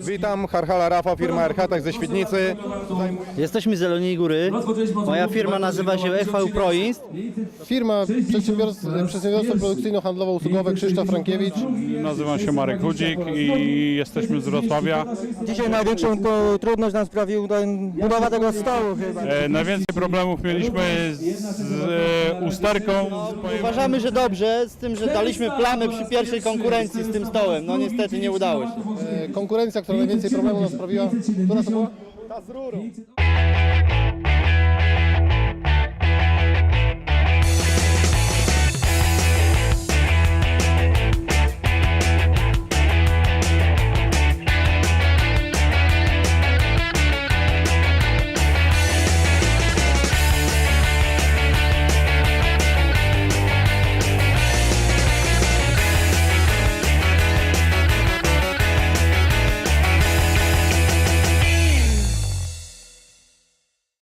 Witam, Harhala Rafa, firma Erhatach ze Świdnicy. Jesteśmy z Zielonej Góry. Moja firma nazywa się EV Proinst. Firma przedsiębiorstwo, przedsiębiorstwo produkcyjno-handlowo-usługowe Krzysztof Frankiewicz. Nazywam się Marek Hudzik i jesteśmy z Wrocławia. Dzisiaj największą to trudność nam sprawił ten, budowa tego stołu chyba. E, najwięcej problemów mieliśmy z, z e, usterką. Uważamy, że dobrze, z tym, że daliśmy plamy przy pierwszej konkurencji z tym stołem. No niestety nie udało się. E, Konkurencja, która najwięcej problemów nam sprawiła. Która to była?